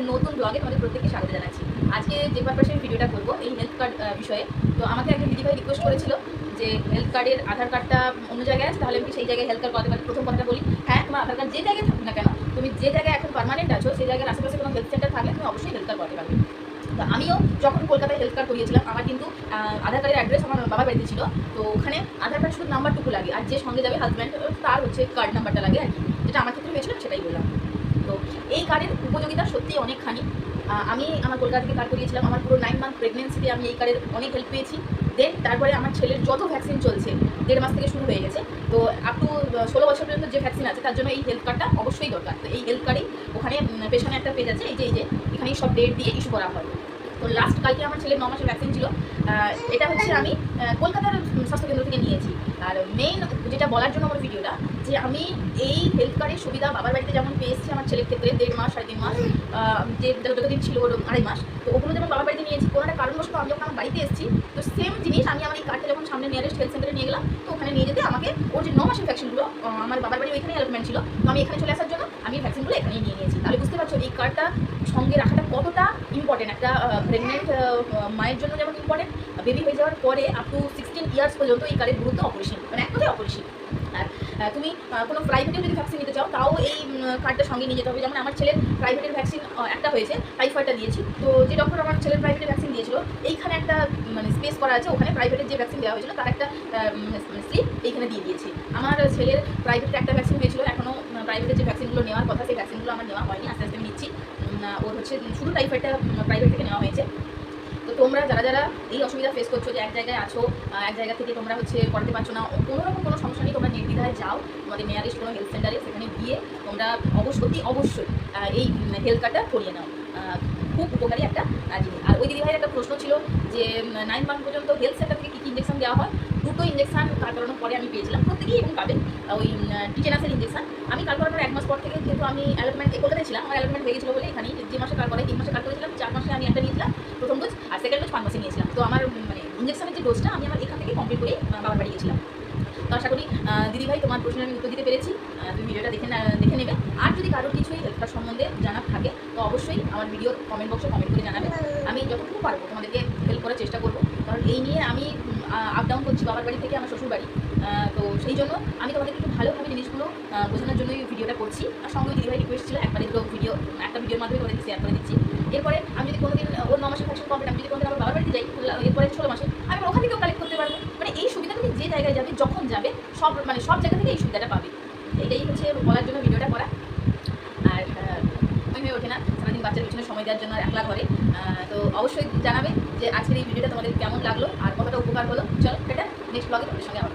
একটা নতুন ব্লগে তোমাদের প্রত্যেককে স্বাগত জানাচ্ছি। আজকে যে পারপাসে আমি ভিডিওটা করব, এই হেলথ কার্ড বিষয়ে। তো আমাকে একজন দিদিভাই রিকোয়েস্ট করেছিল যে হেলথ কার্ডের আধার কার্ডটা অন্য জায়গায় আছে, তাহলে আমি সেই জায়গায় হেলথ কার্ড করাতে প্রথম কথা বলি হ্যাঁ তোমার আধার কার্ড যে জায়গায় থাকুক না কেন, তুমি যে জায়গায় এখন পারমানেন্ট আছো, সেই জায়গার আশেপাশে কোনো হেলথ সেন্টার থাকলে তুমি অবশ্যই হেলথ কার্ড করতে পারবে। তো আমিও যখন কলকাতায় হেলথ কার্ড করিয়েছিলাম, আমার কিন্তু আধার কার্ডের অ্যাড্রেস আমার বাবা বাড়িতে ছিল। তো ওখানে আধার কার্ড শুধু নাম্বারটুকু লাগে, আর যে সঙ্গে যাবে হাজব্যান্ড তার হচ্ছে কার্ড নাম্বারটা লাগে আর কি। যেটা আমার ক্ষেত্রে হয়েছিল, সেটাই বললাম। তো এই কার্ডের উপযোগিতা সত্যি অনেকখানি। আমি আমার কলকাতা থেকে কার্ড করিয়েছিলাম। আমার পুরো নাইন মান্থ প্রেগনেন্সিতে আমি এই কার্ডের অনেক হেল্প পেয়েছি। দেন তারপরে আমার ছেলের যত ভ্যাকসিন চলছে, দেড় মাস থেকে শুরু হয়ে গেছে। তো আপ টু ষোলো বছর পর্যন্ত যে ভ্যাকসিন আছে, তার জন্য এই হেলথ কার্ডটা অবশ্যই দরকার। তো এই হেলথ কার্ডেই ওখানে পেছনে একটা পেজ আছে, এই যে এই যে, এখানেই সব ডেট দিয়ে ইস্যু করা হয়। তো লাস্ট কালকে আমার ছেলে ন মাসের ভ্যাকসিন ছিল এটা হচ্ছে আমি কলকাতার স্বাস্থ্যকেন্দ্র থেকে নিয়েছি। আর মেইন যেটা বলার জন্য আমার ভিডিওটা, যে আমি এই হেলথ কার্ডের সুবিধা বাবার বাড়িতে যেমন পেয়ে এসেছি আমার ছেলের ক্ষেত্রে, দেড় মাস, সাড়ে তিন মাস যে যতদিন ছিল আড়াই মাস, তো ওগুলো যেমন বাবার বাড়িতে নিয়েছি, কোনো একটা কারণবশত আমি যখন আমার বাড়িতে এসেছি, তো সেম জিনিস আমি আমার এই কার্ডটা যখন সামনে নিয়ারেস্ট হেলথ সেন্টারে নিয়ে গেলাম, তো ওখানে নিয়ে যেতে আমাকে ওর যে ন মাসের ভ্যাকসিনগুলো আমার বাবার বাড়ি ওইখানে অ্যালটমেন্ট ছিল। তো আমি এখানে চলে আসার জন্য আমি ভ্যাকসিনগুলো এখানেই নিয়ে নিয়েছি। তাহলে বুঝতে পারছ, এই কার্ডটা সঙ্গে রাখাটা কতটা ইম্পর্টেন্ট একটা প্রেগনেন্ট মায়ের জন্য যেমন ইম্পর্টেন্ট বেবি হয়ে যাওয়ার পরে আপ টু সিক্সটিন ইয়ার্স পর্যন্ত এই কার্ডের গুরুত্ব অপরিসীম মানে এক কথায় অপরিসীম আর তুমি কোনো প্রাইভেটেও যদি ভ্যাকসিন নিতে চাও, তাও এই কার্ডটা সঙ্গে নিয়ে যেতে হবে। যেমন আমার ছেলের প্রাইভেটের ভ্যাকসিন একটা হয়েছে টাইফয়েডটা দিয়েছি। তো যে ডক্টর আমার ছেলের প্রাইভেটের ভ্যাকসিন দিয়েছিল, এইখানে একটা মানে স্পেস করা আছে, ওখানে প্রাইভেটের যে ভ্যাকসিন দেওয়া হয়েছিল, তার একটা স্লিপ এইখানে দিয়ে দিয়েছি। আমার ছেলের প্রাইভেটের একটা ভ্যাকসিন হয়েছিল এখনও প্রাইভেটের যে ভ্যাকসিনগুলো নেওয়ার কথা, সেই ভ্যাকসিনগুলো আমার নেওয়া হয়নি আস্তে আস্তে আমি নিচ্ছি উম, আহ, ওর হচ্ছে শুধু টাইফয়েডটা প্রাইভেট থেকে নেওয়া হয়েছে। তো তোমরা যারা যারা এই অসুবিধা ফেস করছ যে এক জায়গায় আছো এক জায়গা থেকে তোমরা হচ্ছে করতে পারছ না কোনো রকম কোনো সমস্যা নেই, তোমরা নির্দ্বিধায় যাও। তোমাদের নিয়ারেস্ট কোনো হেলথ সেন্টারে সেখানে গিয়ে তোমরা অবশ্যই অবশ্যই এই হেলথ কার্ডটা করিয়ে নাও। খুব উপকারী একটা জিনিস। আর ওই দিদিভাইয়ের একটা প্রশ্ন ছিল যে নাইন মান্থ পর্যন্ত হেলথ সেন্টার থেকে কী কী ইঞ্জেকশন দেওয়া হয়? দুটো ইঞ্জেকশন কার করানোর পরে আমি পেয়েছিলাম। প্রত্যেকেই এবং পাবেন ওই টিটেনাসের ইঞ্জেকশান আমি কার করানোর এক মাস পর থেকে যেহেতু আমি অ্যালটমেন্ট কলকাতায় আমার অ্যালটমেন্ট হয়ে গেছিল বলে এখানেই যে মাসে কার করে তিন মাসে কাল করেছিলাম চার মাসে আমি একটা নিয়েছিলাম প্রথম ডোজ আর সেকেন্ড ডোজ পাঁচ মাসে নিয়েছিলাম। তো আমার মানে ইঞ্জেকশনের যে ডোজটা আমি আমার এখান থেকে কমপ্লিট করে বাবার বাড়ি গেছিলাম। তো আশা করি আহ, দিদিভাই তোমার প্রশ্নের আমি উত্তর দিতে পেরেছি। তুমি ভিডিওটা দেখে দেখে নেবে। আর যদি কারোর কিছুই কার্ড সম্বন্ধে জানার থাকে তো অবশ্যই আমার ভিডিও কমেন্ট বক্সে কমেন্ট করে জানাবে। আমি যতটুকু পারব তোমাদেরকে হেল্প করার চেষ্টা করব। কারণ এই নিয়ে আমি আপ ডাউন করছি বাবার বাড়ি থেকে আমার শ্বশুর বাড়ি। তো সেই জন্য আমি তোমাদেরকে একটু ভালোভাবে জিনিসগুলো বোঝানোর জন্য এই ভিডিওটা করছি। আর সঙ্গে দিদিভাই রিকোয়েস্ট ছিল, একবার দুটো ভিডিও একটা ভিডিওর মাধ্যমে তোমাদেরকে শেয়ার করে দিচ্ছি। এরপরে আমি যদি কোনোদিন ওর ন মাসের ভ্যাকসিন কমপ্লিট আমি যদি কোনোদিন আমার বাবার বাড়িতে যাই এরপরে ষোলো মাসে, আমি ওখান থেকেও কালেক্ট করতে পারব। মানে এই সুবিধা তুমি যে জায়গায় যাবে, যখন যাবে, সব মানে সব জায়গা থেকে এই সুবিধাটা পাবে। এটাই হচ্ছে বলার জন্য ভিডিওটা করা। আর আমি হয়ে ওঠে না। সারা দিন বাচ্চার পিছনে সময় দেওয়ার জন্য একলা ঘরে। তো অবশ্যই জানাবে যে আজকের এই ভিডিওটা তোমাদের কেমন লাগল, আর কতটা উপকার হলো। চলো এটা নেক্সট ব্লগে তোমাদের সঙ্গে আবার।